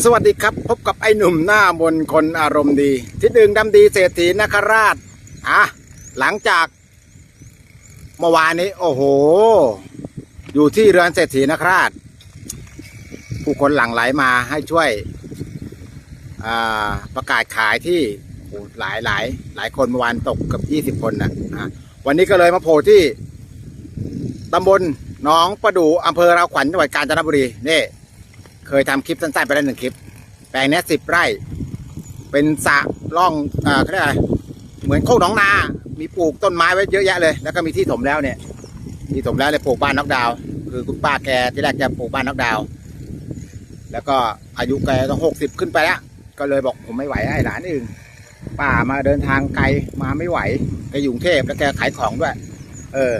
สวัสดีครับพบกับไอ้หนุ่มหน้ามนคนอารมณ์ดี ที่ดึงดำดีเศรษฐีนคราชอะหลังจากเมื่อวานนี้ โอ้โห อยู่ที่เรือนเศรษฐีนคราช ผู้คนหลั่งไหลมาให้ช่วยประกาศขายที่หลายหลายหลายคนเมื่อวานตกกับยี่สิบ20คนนะ่ะวันนี้ก็เลยมาโผล่ที่ตำบลหนองประดูอำเภอราขวัญจังหวัดกาญจนบุรีนี่ เคยทำคลิปสั้นๆไปแล้วหนึ่งคลิป แปลงนี้สิบไร่ เป็นสระร่องเอ่อเขาเรียกอะไรเหมือนโคกหนองนา มีปลูกต้นไม้ไว้เยอะแยะเลย แล้วก็มีที่ถมแล้วเนี่ยที่ถมแล้วเลยปลูกบ้านนอกดาว คือคุณป้าแกที่แรกจะปลูกบ้านนอกดาว แล้วก็อายุแกต้องหกสิบขึ้นไปแล้ว ก็เลยบอกผมไม่ไหวให้หลานอื่นป้ามาเดินทางไกลมาไม่ไหวแกอยู่กรุงเทพแล้วแกขายของด้วย เออ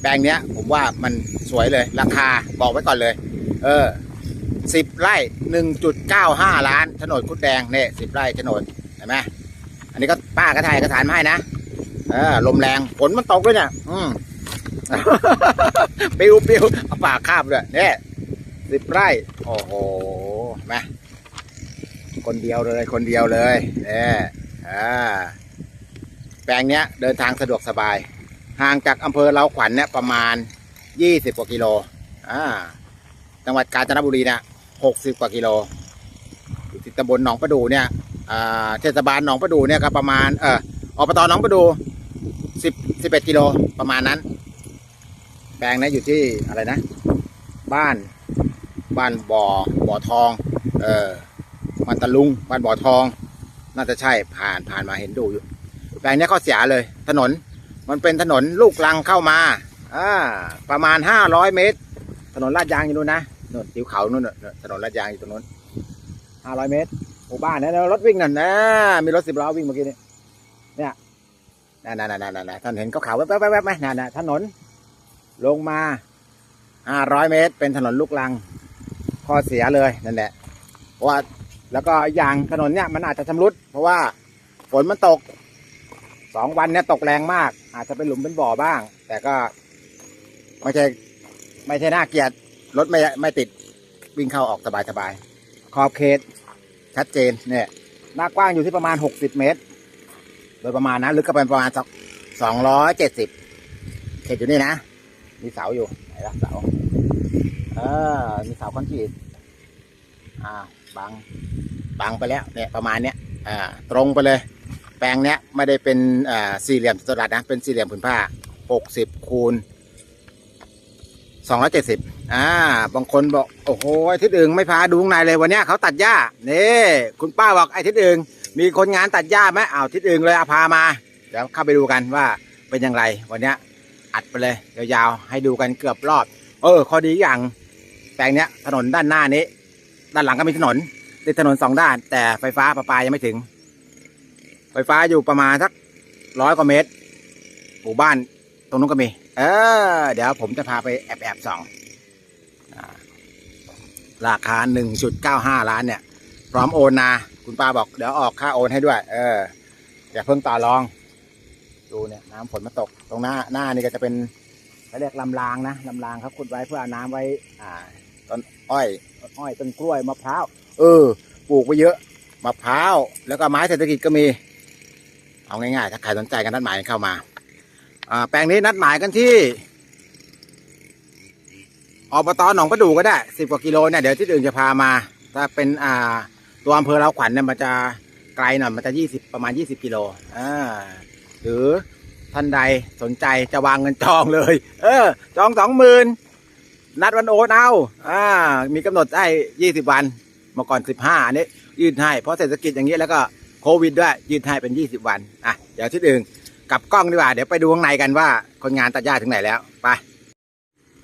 แปลงเนี้ย ผมว่ามันสวยเลย ราคาบอกไว้ก่อนเลย เออ สิบไร่หนึ่งจุดเก้าห้าล้านถนนดคุดแดงเนี่ยสิบไร่ถนนเห็นไหมอันนี้ก็ป้าก็ถ่ายกระถานไม้นะเออลมแรงฝนมันตกด้วยเนี่ยอืมปิวปิวเอาปากคาบเลยเนี่ยสิบไร่โอ้โหมาคนเดียวเลยคนเดียวเลยเนี่ยอ่าแปลงเนี้ยเดินทางสะดวกสบาย ห่างจากอำเภอเลาขวัญเนี่ยประมาณยี่สิบกว่ากิโลอ่าจังหวัดกาญจนบุรีนะ 60 กว่ากิโลอยู่ที่ตำบลหนองประดูเนี่ยเทศบาลหนองประดูเนี่ยครับประมาณเอออบตหนองประดูสิบสิบเอ็ดกิโลประมาณนั้น แปลงนะอยู่ที่อะไรนะ บ้าน บ้านบ่อบ่อทอง เออมันตะลุง บ้านบ่อทอง น่าจะใช่ผ่านผ่านมาเห็นดูอยู่ แปลงนี้ข้อเสียเลย ถนนมันเป็นถนนลูกลังเข้ามาอ่าประมาณห้าร้อยเมตร ถนนลาดยางอยู่นู้นนะ นู่นติวเขานู่นน่ะถนนลาดยางอยู่ตรงนู้นห้าร้อยเมตรหมู่บ้านนะแล้วรถวิ่งนั่นนะมีรถสิบล้อวิ่งเมื่อกี้นี้เนี่ยนั่นนั่นนั่นนั่นท่านเห็นเขาขาวแว๊บแว๊บแว๊บไหมนั่นน่ะถนน ลงมาห้าร้อยเมตร เป็นถนนลูกลังข้อเสียเลยนั่นแหละว่าแล้วก็อย่างถนนเนี่ยมันอาจจะชำรุด เพราะว่าฝนมันตกสองวันเนี่ยตกแรงมาก อาจจะเป็นหลุมเป็นบ่อบ้าง แต่ก็ไม่ใช่ไม่ใช่น่าเกลียด รถไม่ไม่ติดวิ่งเข้าออกสบายสบายขอบเขตชัดเจนเนี่ยหน้ากว้างอยู่ที่ประมาณหกสิบเมตร โดยประมาณนะลึกก็เป็นประมาณสักสองร้อยเจ็ดสิบเขตอยู่นี่นะ มีเสาอยู่ไหนละเสาเออมีเสาคอนกรีตอ่าบังบังไปแล้วเนี่ยประมาณเนี้ยอ่าตรงไปเลย แปลงเนี้ยไม่ได้เป็นอ่าสี่เหลี่ยมจัตุรัสนะเป็นสี่เหลี่ยมผืนผ้าหกสิบคูณ สองร้อยเจ็ดสิบอ่า บางคนบอก โอ้โห ไอ้ทิศอึงไม่พาดูข้างในเลยวันเนี้ยเขาตัดหญ้า นี่ คุณป้าบอกไอ้ทิศอึงมีคนงานตัดหญ้าไหมอ้าวทิศอึงเลยเอาพามา เดี๋ยวเข้าไปดูกันว่าเป็นอย่างไร วันเนี้ยอัดไปเลยยาวๆให้ดูกันเกือบรอบ เออ ข้อดีอย่างแปลงเนี้ยถนนด้านหน้านี้ ด้านหลังก็มีถนน ติดถนนสองด้าน แต่ไฟฟ้าประปายังไม่ถึง ไฟฟ้าอยู่ประมาณสักร้อยกว่าเมตร หมู่บ้านตรงนู้นก็มี เออ เดี๋ยวผมจะพาไปแอบแอบสองอราคาหนึ่งจุดเก้าห้าล้านเนี่ย พร้อมโอนนะ คุณป้าบอกเดี๋ยวออกค่าโอนให้ด้วย เอออย่าเพิ่งต่อรอง ดูเนี่ย น้ำฝนมาตก ตรงหน้าหน้านี่ก็จะเป็นเขาเรียกลำรางนะลำรางเขาขุดไว้เพื่อเอาน้ำไว้ อ่าต้นอ้อยต้นอ้อยต้นกล้วยมะพร้าวเออปลูกไว้เยอะมะพร้าวแล้วก็ไม้เศรษฐกิจก็มี เอาง่ายๆ ถ้าใครสนใจกันนัดหมายเข้ามา แปลงนี้นัดหมายกันที่อบตหนองประดูก็ได้สิบกว่ากิโลเนี่ยเดี๋ยวที่อื่นจะพามา ถ้าเป็นอ่าตัวอำเภอเราขวัญเนี่ยมันจะไกลหน่อยมันจะยี่สิบประมาณยี่สิบกิโลอ่าหรือท่านใดสนใจจะวางเงินจองเลย เออ จองสองหมื่นนัดวันโอนเอาอ่า มีกำหนดได้ยี่สิบวันมื่อก่อนสิบห้าอันนี้ยืดให้เพราะเศรษฐกิจอย่างนี้แล้วก็โควิดด้วยยืดให้เป็นยี่สิบวันอะเดี๋ยวที่อื่น กลับกล้องดีกว่า เดี๋ยวไปดูข้างในกันว่า คนงานตัดหญ้าถึงไหนแล้วไป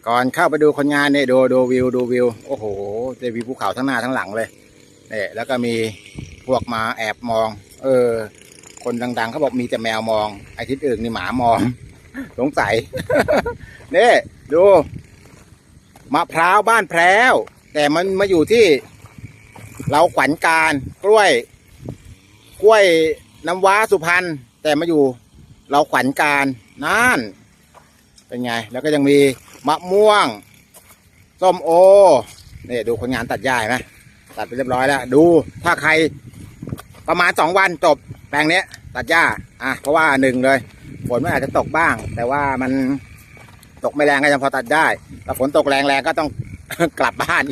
ก่อนเข้าไปดูคนงานเนี่ยดูดูวิวดูวิว โอ้โหจวิวภูเขาทั้งหน้าทั้งหลังเลยเนี่ยแล้วก็มีพวกมาแอบมอง เออ คนดังๆเขาบอกมีแต่แมวมอง ไอ้ทิศอื่นนี่หมามอง สงสัยเนี่ดูมะพร้าวบ้านแพรวแต่มันมาอยู่ที่ เราขวัญการกล้วย กล้วยน้ำว้าสุพรรณแต่มาอยู่ เราขวัญการนั่น เป็นไง แล้วก็ยังมีมะม่วง ส้มโอนี่ดูคนงานตัดหญ้าไหมตัดไปเรียบร้อยแล้ว ดูถ้าใครประมาณสองวันจบแปลงนี้ตัดหญ้าอะเพราะว่าหนึ่งเลยฝนมันอาจจะตกบ้าง แต่ว่ามันตกไม่แรงก็ยังพอตัดได้แต่ฝนตกแรงๆก็ต้องกลับบ้าน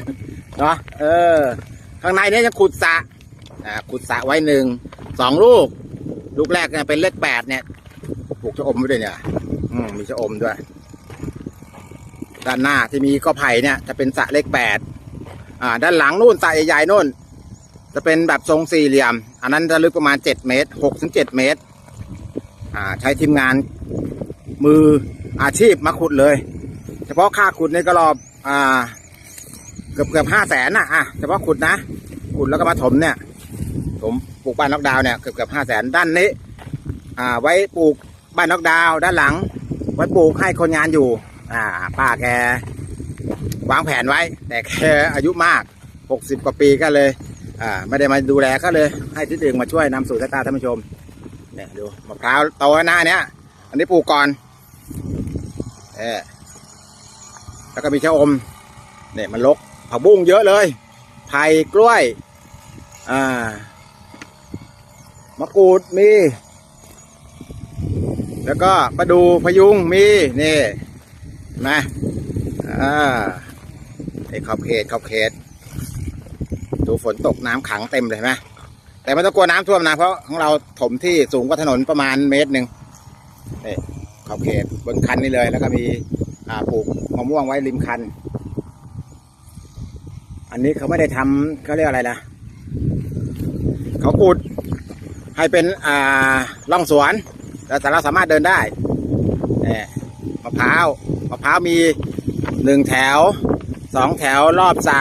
เนาะเออ ข้างในนี้จะขุดสะอ่าขุดสะไว้หนึ่งสองลูก ลูกแรกเนี่ยเป็นเลขแปดเนี่ย ปลูกชะอมไว้ด้วยเนี่ย อืมมีชะอมด้วย ด้านหน้าที่มีก็ไผ่เนี่ย จะเป็นสระเลขแปดอ่า ด้านหลังนู่นสระใหญ่ๆนู่น จะเป็นแบบทรงสี่เหลี่ยม อันนั้นจะลึกประมาณเจ็ดเมตรหกถึงเจ็ดเมตร อ่า ใช้ทีมงานมืออาชีพมาขุดเลย เฉพาะค่าขุดในกระรอบอ่าเกือบเกือบห้าแสนน่ะอะเฉพาะขุดนะขุดแล้วก็มาถมเนี่ยถมปลูกบ้านนอกดาวน์เนี่ยเกือบเกือบห้าแสนด้านนี้ อ่า ไว้ปลูก บ้านนอกดาวด้านหลัง ไว้ปลูกให้คนงานอยู่ อ่า ป้าแก วางแผนไว้ แต่แกอายุมากหกสิบกว่าปีก็เลย อ่า ไม่ได้มาดูแลก็เลย ให้ที่อื่นมาช่วยนำสู่สายตาท่านผู้ชม เนี่ยดูมะพร้าวโตแล้วนะอันเนี้ยอันนี้ปลูกก่อน เออแล้วก็มีชะอม เนี่ยมันลกผักบุ้งเยอะเลยไผ่กล้วย อ่ามะกรูดมี แล้วก็ประดูพยุงมีนี่นะอ่าไอ้ขอบเขตขอบเขต ดูฝนตกน้ำขังเต็มเลยไหมแต่ไม่ต้องกลัวน้ำท่วมนะเพราะของเราถมที่สูงกว่าถนนประมาณเมตรหนึ่งนี่ขอบเขตบนคันนี่เลย แล้วก็มีอ่าปลูกมะม่วงไว้ริมคัน อันนี้เขาไม่ได้ทำเขาเรียกอะไรนะเขาขุดให้เป็นอ่าร่องสวน แต่เราสามารถเดินได้เนี่ยมะพร้าวมะพร้าวมีหนึ่งแถวสองแถวรอบสระ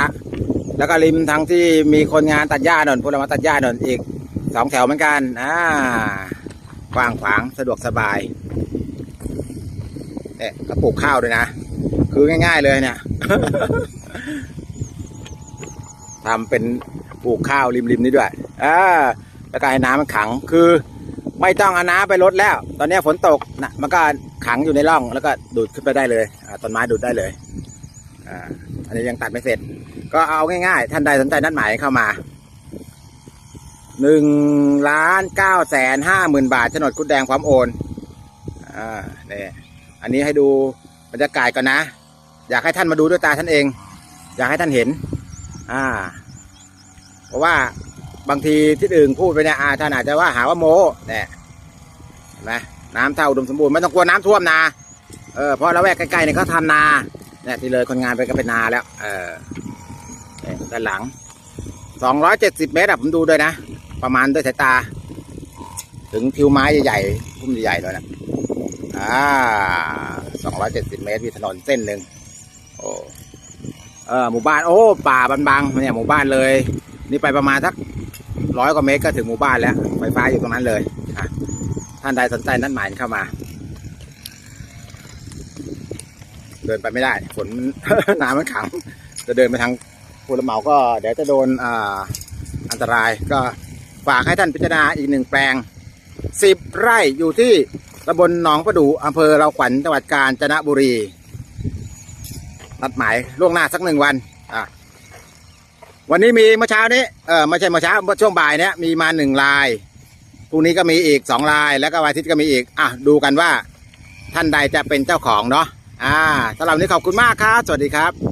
แล้วก็ริมทางที่มีคนงานตัดหญ้าหน่นพวกเรามาตัดหญ้าหน่นอีกสองแถวเหมือนกันอ่ากว้างขวางสะดวกสบายเนี่ยเขาปลูกข้าวด้วยนะ คือง่าย ๆเลยเนี่ยทำเป็นปลูกข้าวริมๆนี้ด้วยอ่าแล้วก็ให้น้ำมันขังคือ ไม่ต้องเอาน้ำไปลดแล้ว ตอนนี้ฝนตกนะมันก็ขังอยู่ในร่องแล้วก็ดูดขึ้นไปได้เลยต้นไม้ดูดได้เลยอ่าอันนี้ยังตัดไม่เสร็จ ก็เอาง่ายๆ ท่านใดสนใจนัดหมายเข้ามาหนึ่งล้านเก้าแสนห้าหมื่นบาทโฉนดคุดแดงพร้อมโอนอ่าเนี่ยอันนี้ให้ดูบรรยากาศก่อนนะ อยากให้ท่านมาดูด้วยตาท่านเอง อยากให้ท่านเห็น อ่า เพราะว่า บางทีที่อื่นพูดไปเนี่ยอาท่านอาจจะว่าหาว่าโมเนี่ยเห็นไหมน้ำเท่าอุดมสมบูรณ์ไม่ต้องกลัวน้ำท่วมนาเออเพราะละแวกใกล้ๆเนี่ยเขาทำนาเนี่ยที่เลยคนงานไปก็เป็นนาแล้วเออด้านหลังสองร้อยเจ็ดสิบเมตรอะผมดูด้วยนะ ประมาณด้วยสายตา ถึงทิวไม้ใหญ่ๆพุ่มใหญ่ๆเลยนะอ่าสองร้อยเจ็ดสิบเมตรมีถนนเส้นหนึ่งโอ้เออหมู่บ้านโอ้ป่าบางๆเนี่ยหมู่บ้านเลย นี่ไปประมาณสัก ร้อยกว่าเมตรก็ถึงหมู่บ้านแล้ว ไฟฟ้าอยู่ตรงนั้นเลยท่านใดสนใจนัดหมายเข้ามา เดินไปไม่ได้ฝนน้ำมันขัง จะเดินไปทางภูละเหมาก็ เดี๋ยวจะโดนออันตรายก็ฝากให้ท่านพิจารณาอีกหนึ่งแปลงสิบไร่อยู่ที่ตำบลหนองประดูอำเภอเราขวัญจังหวัดกาญจนบุรีนัดหมายล่วงหน้าสักหนึ่งวันอะ วันนี้มีเมื่อเช้านี้เออไม่ใช่เมื่อเช้าเมื่อช่วงบ่ายเนี้ยมีมาหนึ่งลายพรุ่งนี้ก็มีอีกสองลาย แล้วก็วันอาทิตย์ก็มีอีกอะดูกันว่า ท่านใดจะเป็นเจ้าของเนาะอ่าสำหรับวันนี้ขอบคุณมากครับ สวัสดีครับ